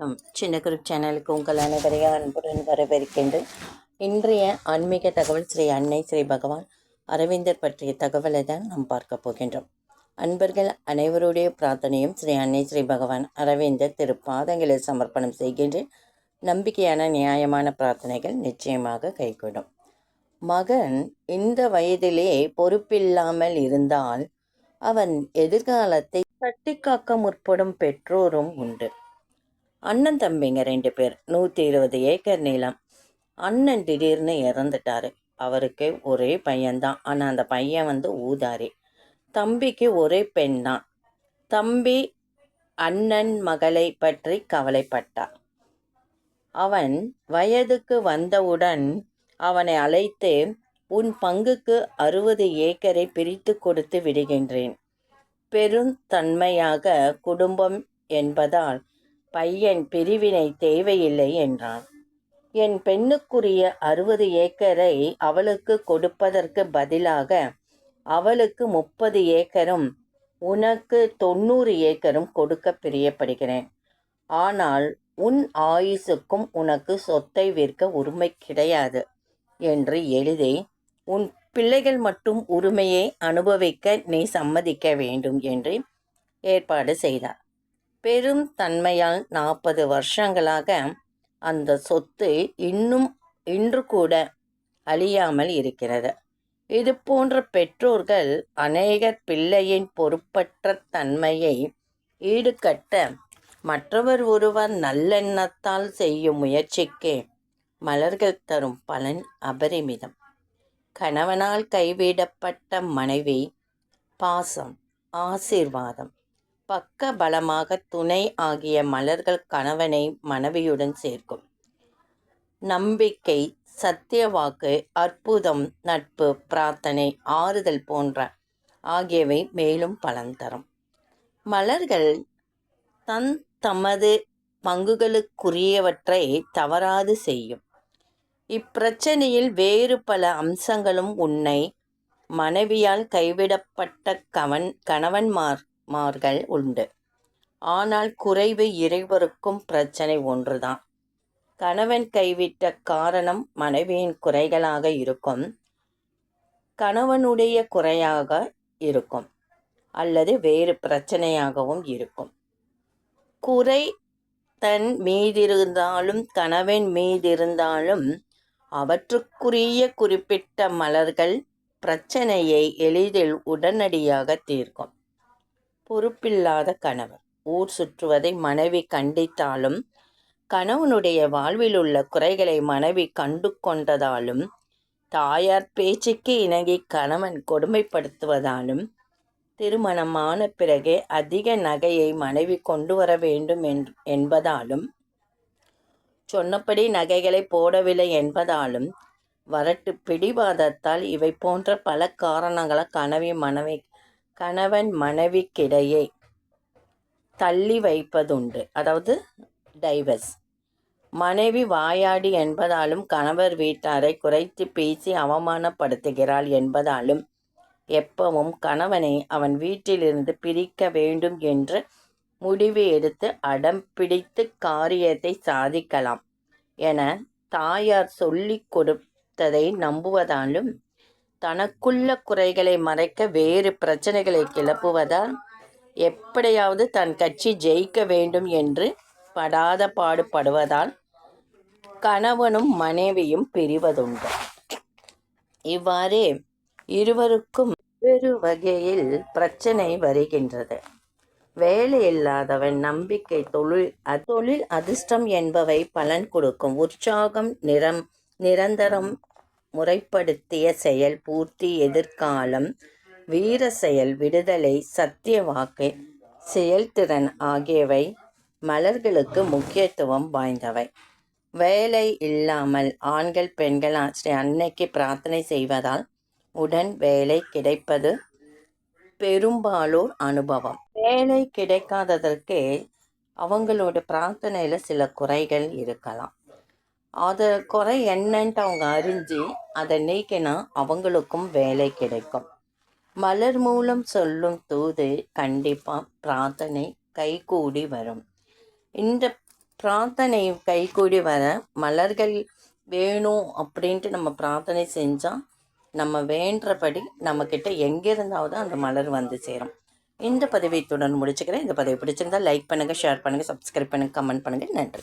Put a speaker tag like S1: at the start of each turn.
S1: வணக்கம் சின்ன குரூப் சேனலுக்கு உங்கள் அனைவரையும் அன்புடன் வரவேற்கின்றேன். இன்றைய ஆன்மீக தகவல் ஸ்ரீ அன்னை ஸ்ரீ பகவான் அரவிந்தர் பற்றிய தகவலை தான் நாம் பார்க்க போகின்றோம். அன்பர்கள் அனைவருடைய பிரார்த்தனையும் ஸ்ரீ அன்னை ஸ்ரீ பகவான் அரவிந்தர் திரு பாதங்களை சமர்ப்பணம் செய்கின்றேன். நம்பிக்கையான நியாயமான பிரார்த்தனைகள் நிச்சயமாக கைகூடும். மகன் இந்த வயதிலே பொறுப்பில்லாமல் இருந்தால் அவன் எதிர்காலத்தை கட்டிக்காக்க காக்க முற்படும் பெற்றோரும் உண்டு. அண்ணன் தம்பிங்க ரெண்டு பேர் நூற்றி இருபது ஏக்கர் நிலம். அண்ணன் திடீர்னு இறந்துட்டாரு. அவருக்கு ஒரே பையன்தான். ஆனால் அந்த பையன் வந்து ஊதாரி. தம்பிக்கு ஒரே பெண் தான் தம்பி அண்ணன் மகளை பற்றி கவலைப்பட்டார் அவன் வயதுக்கு வந்தவுடன் அவனை அழைத்து உன் பங்குக்கு அறுபது ஏக்கரை பிரித்து கொடுத்து விடுகின்றேன். பெருந்தன்மையாக குடும்பம் என்பதால் பையன் பிரிவினை தேவையில்லை என்றான். என் பெண்ணுக்குரிய அறுபது ஏக்கரை அவளுக்கு கொடுப்பதற்கு பதிலாக அவளுக்கு முப்பது ஏக்கரும் உனக்கு தொண்ணூறு ஏக்கரும் கொடுக்க பிரியப்படுகிறேன். ஆனால் உன் ஆயுசுக்கும் உனக்கு சொத்தை விற்க உரிமை கிடையாது என்று எழுதி உன் பிள்ளைகள் மட்டும் உரிமையை அனுபவிக்க நீ சம்மதிக்க வேண்டும் என்று ஏற்பாடு செய்தார். பெரும் தன்மையால் நாற்பது வருஷங்களாக அந்த சொத்து இன்னும் இன்று கூட அழியாமல் இருக்கிறது. இது போன்ற பெற்றோர்கள் அநேகர் பிள்ளையின் பொறுப்பற்ற தன்மையை ஈடுகட்ட மற்றவர் ஒருவர் நல்லெண்ணத்தால் செய்யும் முயற்சிக்கு மலர்கள் தரும் பலன் அபரிமிதம். கணவனால் கைவிடப்பட்ட மனைவி பாசம் ஆசீர்வாதம் பக்க பலமாக துணை ஆகிய மலர்கள் கணவனை மனைவியுடன் சேர்க்கும். நம்பிக்கை சத்தியவாக்கு அற்புதம் நட்பு பிரார்த்தனை ஆறுதல் போன்ற ஆகியவை மேலும் பலன் தரும். மலர்கள் தன் தமது பங்குகளுக்குரியவற்றை தவறாது செய்யும். இப்பிரச்சனையில் வேறு பல அம்சங்களும் உன்னை மனைவியால் கைவிடப்பட்ட கவன் கணவன்மார் மார்கள் உண்டு. ஆனால் குறைவு இறைவருக்கும் பிரச்சனை ஒன்றுதான். கணவன் கைவிட்ட காரணம் மனைவியின் குறைகளாக இருக்கும். கணவனுடைய குறையாக இருக்கும். அல்லது வேறு பிரச்சனையாகவும் இருக்கும். குறை தன் மீதிருந்தாலும் கணவன் மீதிருந்தாலும் அவற்றுக்குரிய குறிப்பிட்ட மலர்கள் பிரச்சனையை எளிதில் உடனடியாக தீர்க்கும். பொறுப்பில்லாத கணவர். ஊர் சுற்றுவதை மனைவி கண்டித்தாலும் கணவனுடைய வாழ்வில் உள்ள குறைகளை மனைவி கண்டு கொண்டதாலும் தாயார் பேச்சுக்கு இணங்கி கணவன் கொடுமைப்படுத்துவதாலும் திருமணமான பிறகே அதிக நகையை மனைவி கொண்டு வர வேண்டும் என்பதாலும் சொன்னபடி நகைகளை போடவில்லை என்பதாலும் வரட்டு பிடிவாதத்தால் இவை போன்ற பல காரணங்களை கனவி மனைவி கணவன் மனைவிக்கிடையே தள்ளி வைப்பதுண்டு. அதாவது டைவர்ஸ் மனைவி வாயாடி என்பதாலும் கணவர் வீட்டாரை குறைத்து பேசி அவமானப்படுத்துகிறாள் என்பதாலும் எப்பவும் கணவனை அவன் வீட்டிலிருந்து பிரிக்க வேண்டும் என்று முடிவு எடுத்து அடம் பிடித்து காரியத்தை சாதிக்கலாம். என தாயார் சொல்லிக் கொடுத்ததை நம்புவதாலும் தனக்குள்ள குறைகளை மறைக்க வேறு பிரச்சனைகளை கிளப்புவதால் எப்படியாவது தன் கட்சி ஜெயிக்க வேண்டும் என்று படாத பாடுபடுவதால் கணவனும் மனைவியும் பிரிவதுண்டு. இவ்வாறே இருவருக்கும் வெவ்வேறு வகையில் பிரச்சனை வருகின்றது. வேலை இல்லாதவன் நம்பிக்கை தொழில் தொழில் அதிர்ஷ்டம் என்பவை பலன் கொடுக்கும். உற்சாகம் நிறம் நிரந்தரம் முறைப்படுத்திய செயல் பூர்த்தி எதிர்காலம் வீர செயல் விடுதலை சத்திய வாக்கு செயல்திறன் ஆகியவை மலர்களுக்கு முக்கியத்துவம் வாய்ந்தவை. வேலை இல்லாமல் ஆண்கள் பெண்கள் ஸ்ரீ அன்னைக்கு பிரார்த்தனை செய்வதால் உடன் வேலை கிடைப்பது பெரும்பாலோர் அனுபவம். வேலை கிடைக்காததற்கு அவங்களோட பிரார்த்தனையில் சில குறைகள் இருக்கலாம். அதை குறை என்னன்ட்டு அவங்க அறிஞ்சு அதை நீக்கினா அவங்களுக்கும் வேலை கிடைக்கும். மலர் மூலம் சொல்லும் தூது கண்டிப்பாக பிரார்த்தனை கைகூடி வரும். இந்த பிரார்த்தனை கைகூடி வர மலர்கள் வேணும் அப்படின்ட்டு நம்ம பிரார்த்தனை செஞ்சால் நம்ம வேண்டபடி நம்மக்கிட்ட எங்கே இருந்தாவது அந்த மலர் வந்து சேரும். இந்த பதிவை இத்துடன் முடிச்சுக்கிறேன். இந்த பதிவை பிடிச்சிருந்தா லைக் பண்ணுங்கள் ஷேர் பண்ணுங்கள் சப்ஸ்கிரைப் பண்ணுங்கள் கமெண்ட் பண்ணுங்கள் நன்றி.